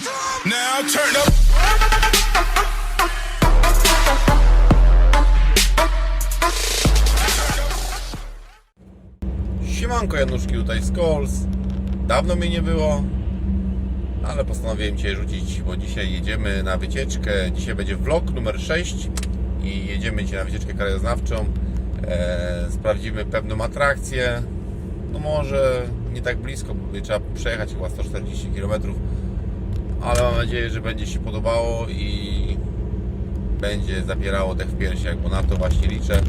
Now turn up. Siemanko Januszki tutaj z Kols. Dawno mnie nie było, ale postanowiłem Cię rzucić, bo dzisiaj jedziemy na wycieczkę. Dzisiaj będzie vlog numer 6 i jedziemy dzisiaj na wycieczkę krajoznawczą. E, sprawdzimy pewną atrakcję. No może nie tak blisko, bo trzeba przejechać chyba 140 km, ale mam nadzieję, że będzie się podobało i będzie zapierało dech w piersiach, bo na to właśnie liczę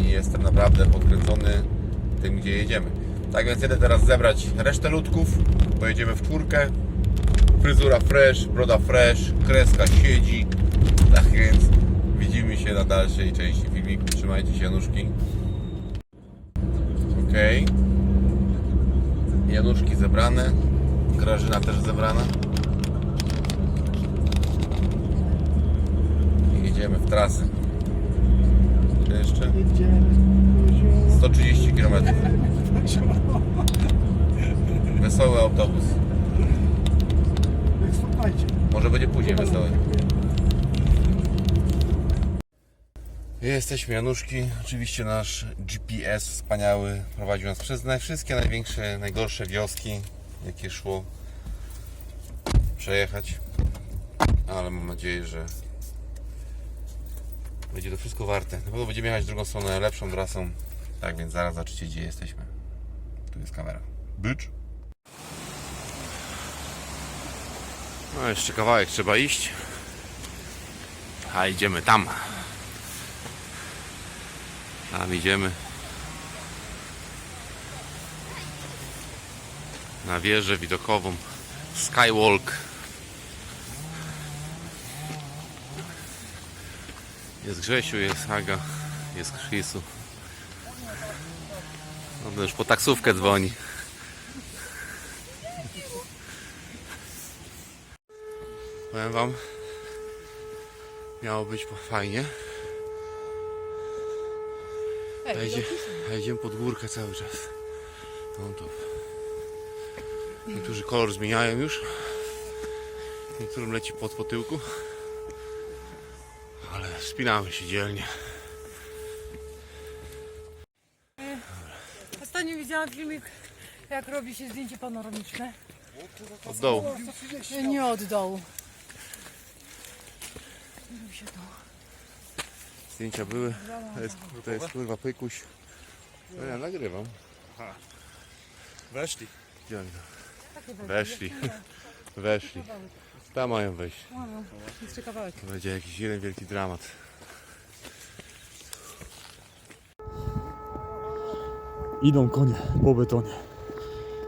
i jestem naprawdę podkręcony tym, gdzie jedziemy. Tak więc jedę teraz zebrać resztę ludków, bo jedziemy w czwórkę. Fryzura fresh, broda fresh, kreska siedzi. Tak więc widzimy się na dalszej części filmiku. Trzymajcie się Januszki. Okej. Januszki zebrane. Grażyna też zebrana. I jedziemy w trasę. Jeszcze? 130 km. Wesoły autobus. Może będzie później wesoły. Jesteśmy Januszki. Oczywiście nasz GPS wspaniały prowadził nas przez naj- wszystkie największe, najgorsze wioski, jakie szło przejechać. Ale mam nadzieję, że będzie to wszystko warte. Na pewno będziemy jechać drugą stronę, lepszą trasą. Tak więc zaraz zobaczycie, gdzie jesteśmy. Tu jest kamera. Bycz. No jeszcze kawałek trzeba iść. A idziemy tam. Tam idziemy. Na wieżę widokową. Skywalk. Jest Grzesiu, jest Aga, jest Krzysu. On już po taksówkę dzwoni. Powiem wam, miało być po- fajnie. A, idziemy pod górkę cały czas. No to. Niektórzy kolor zmieniają już. Niektórym leci pod po tyłku. Wspinamy się dzielnie. Ostatnio widziałam filmik, jak robi się zdjęcie panoramiczne. Od dołu. Nie od dołu. Robi się to. Zdjęcia były. To jest, to jest kurwa pykuś. No ja nagrywam. Weszli. Takie Weszli. Weszli. Tam mają wejść. No, no, kawałek. To będzie jakiś jeden wielki dramat. Idą konie po betonie.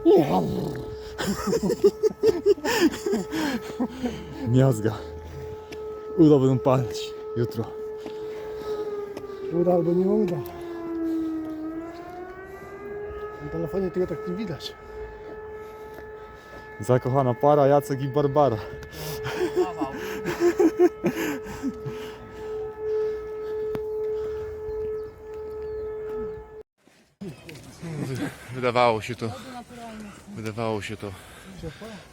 Miazga. Uda będą palić jutro. Uda albo nie uda. Na telefonie tego tak nie widać. Zakochana para Jacek i Barbara. Wydawało się to. Wydawało się to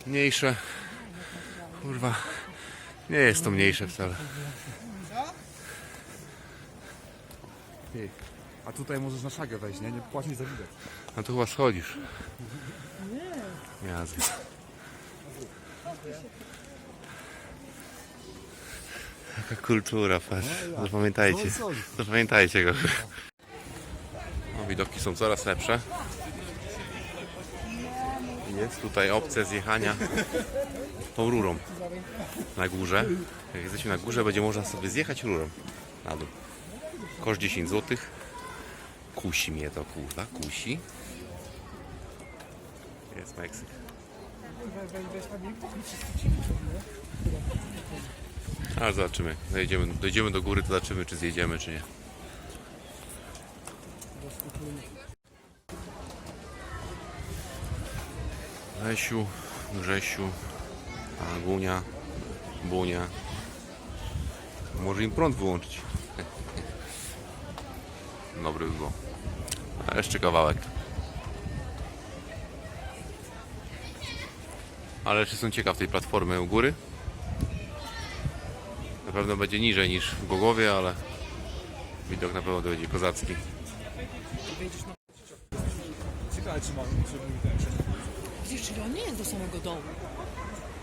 mniejsze. Kurwa. Nie jest to mniejsze wcale. A tutaj możesz na szagę wejść, nie? Nie płacić za widok. A tu chyba schodzisz. Miazga. Jaka kultura, patrz. Zapamiętajcie. Zapamiętajcie go. No, widoki są coraz lepsze. Jest tutaj opcja zjechania tą rurą na górze. Jak jesteśmy na górze, będzie można sobie zjechać rurą na dół. Koszt 10 zł. Kusi mnie to, kurwa, kusi. Jest Meksyk. Ale zobaczymy. Dojdziemy, dojdziemy do góry, to zobaczymy, czy zjedziemy, czy nie. Lesiu, Grzesiu, Agunia, Bunia. Może im prąd wyłączyć. Dobry by było. A jeszcze kawałek. Ale jeszcze jestem ciekaw tej platformy u góry. Na pewno będzie niżej niż w Głogowie, ale widok na pewno będzie kozacki. Ciekawe czy mam, ten Widzisz, czyli on nie jest do samego dołu.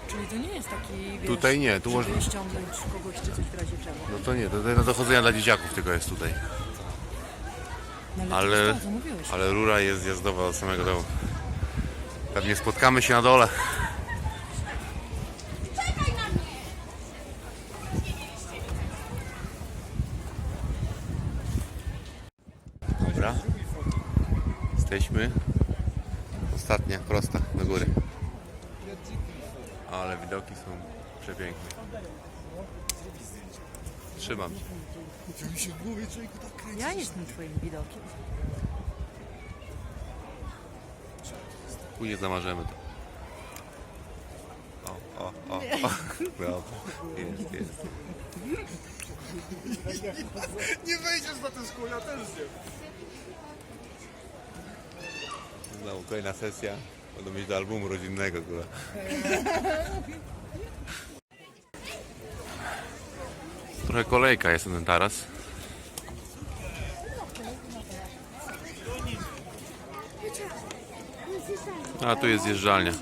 Czyli to nie jest taki, wiesz, Tutaj nie, tu żeby można- ściągnąć kogoś czy coś w razie czego. No to nie, to to do dochodzenia dla dzieciaków tylko jest tutaj. No, ale, Ale- to mówiłeś. Ale rura jest zjazdowa do samego dołu. Pewnie spotkamy się na dole. Dobra. Jesteśmy. Ostatnia, prosta, do góry. Ale widoki są przepiękne. Trzymam. cię. Ja jestem twoim widokiem. Później zamarzemy to. O, o, o, o. Brawo. Jest, jest. Nie wejdziesz na ten szkół, ja też nie. Znowu kolejna sesja. Będą mieć do albumu rodzinnego, kurwa. Trochę kolejka jest na ten taras. A tu jest zjeżdżalnia.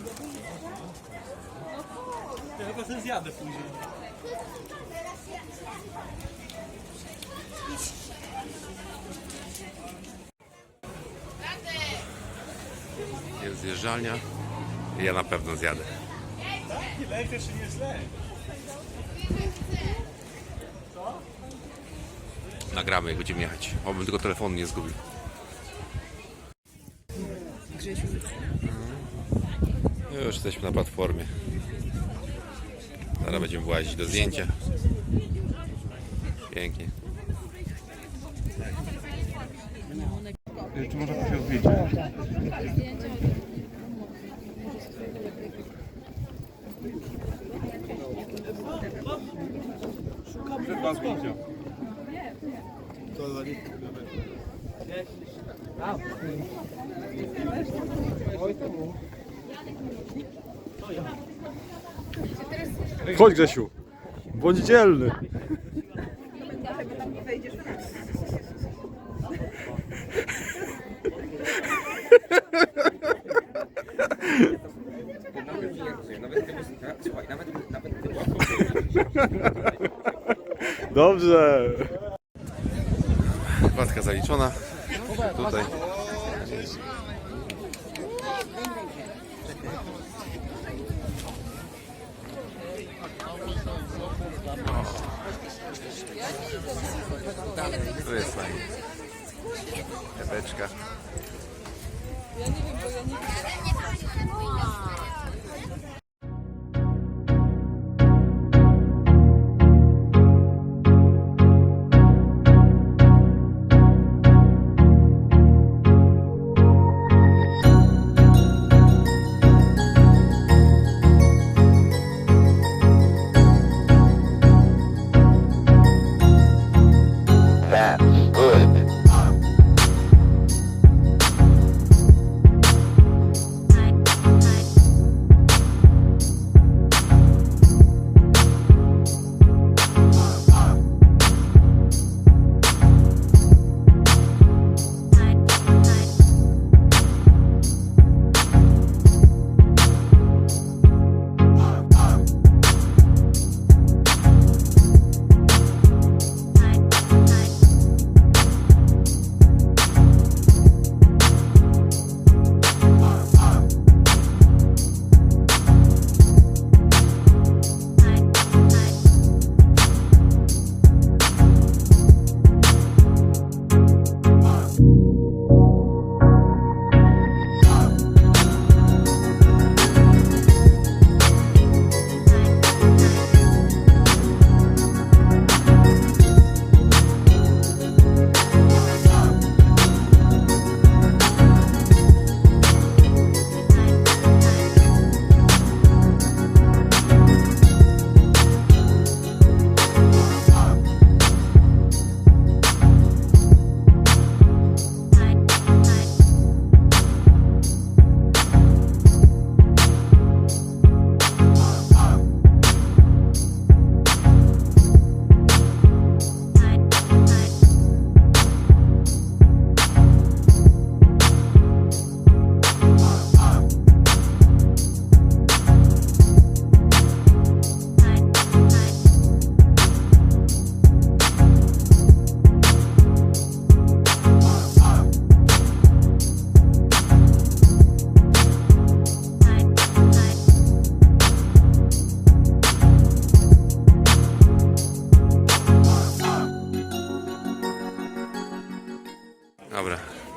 Jest zjeżdżalnia. Ja na pewno zjadę. Nagramy, jak będziemy jechać. Obym tylko telefonu nie zgubił. No Już jesteśmy na platformie. Zaraz będziemy włazić do zdjęcia. Pięknie. Czy można prosić o Dwa zdjęcia. Chodź Grzesiu, bądź dzielny. Dobrze. Władka zaliczona. Tutaj.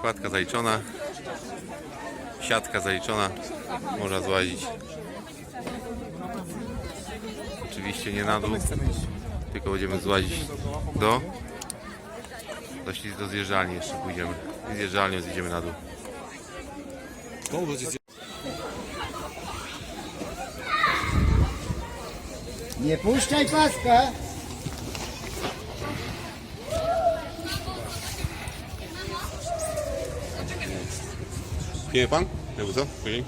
Kładka zaliczona. Siatka zaliczona. Można złazić. Oczywiście nie na dół, tylko będziemy złazić do do, śliz- do zjeżdżalni jeszcze pójdziemy. Zjeżdżalnią zjedziemy na dół. Nie puszczaj paska! Pije pan? Jakby co? Później?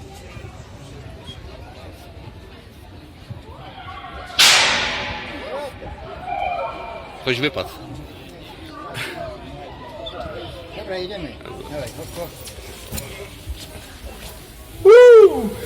Ktoś wypadł. Dobra, jedziemy. Dawaj, hop, hop. Ogień.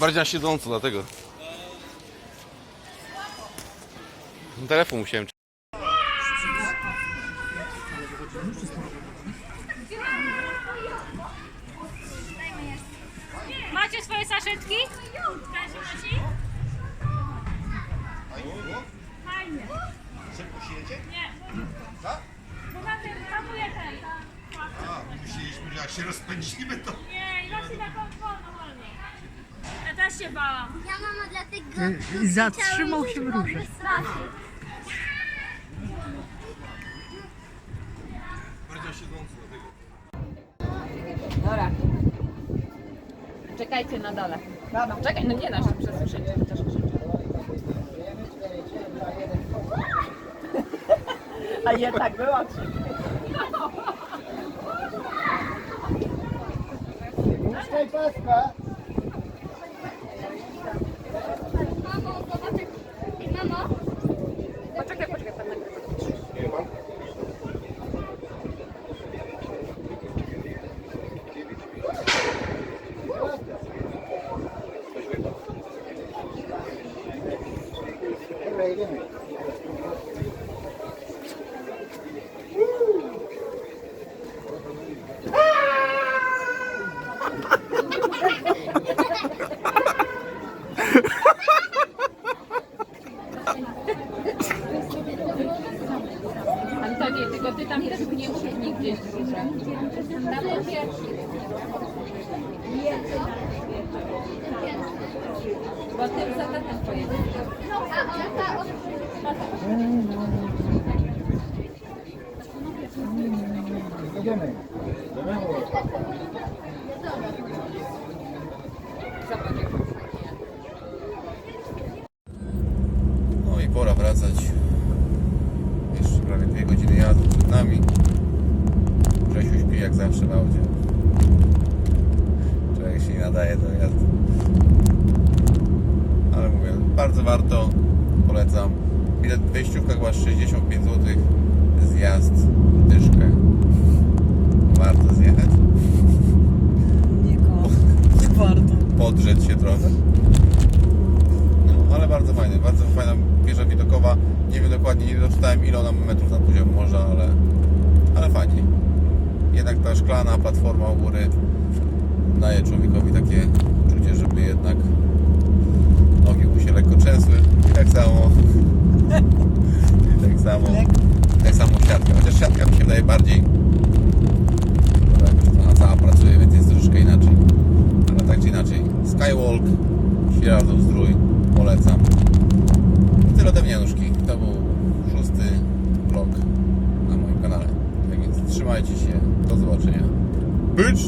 Bardziej na siedząco, dlatego. Telefon musiałem Macie swoje saszetki? Każdy nosi? Fajnie. Szybko się jedzie? Nie. Bo na tym hamuje ten. A, Myśleliśmy, że jak się rozpędzimy, to... Nie, i nosi wolno, wolno. Ja się bałam. Ja mama dlatego Zatrzymał się w róże. straszyć. Dobra. Czekajcie na dole. Czekaj, no nie nasz, przesłyszycie. chociaż krzyczę. A jednak była Puszczaj paska! Mamo, zobaczę. Mamo. Poczekaj, No i pora wracać. Jeszcze prawie dwie godziny jazdy przed nami. Grzesiu śpi jak zawsze w aucie. Człowiek się nie nadaje do jazdy. Ale mówię, bardzo warto. Polecam. Bilet w wejściówkach chyba 65 zł. Zjazd, dyszkę. Warto zjechać. Warto. Podrzeć się trochę. No, ale bardzo fajny, bardzo fajna wieża widokowa. Nie doczytałem ile ona ma metrów nad poziomem morza, ale, ale fajnie. Jednak ta szklana platforma u góry daje człowiekowi takie uczucie, żeby jednak nogi mu się lekko trzęsły. I tak samo i tak samo tak samo siatka. Chociaż siatka mi się wydaje bardziej bo jakoś ona cała pracuje, więc jest troszeczkę inaczej. Ale tak czy inaczej. Skywalk, Świeradów Zdrój, polecam. I tyle ode mnie, Januszki. To był szósty vlog na moim kanale. Tak więc trzymajcie się. Do zobaczenia. Bycz!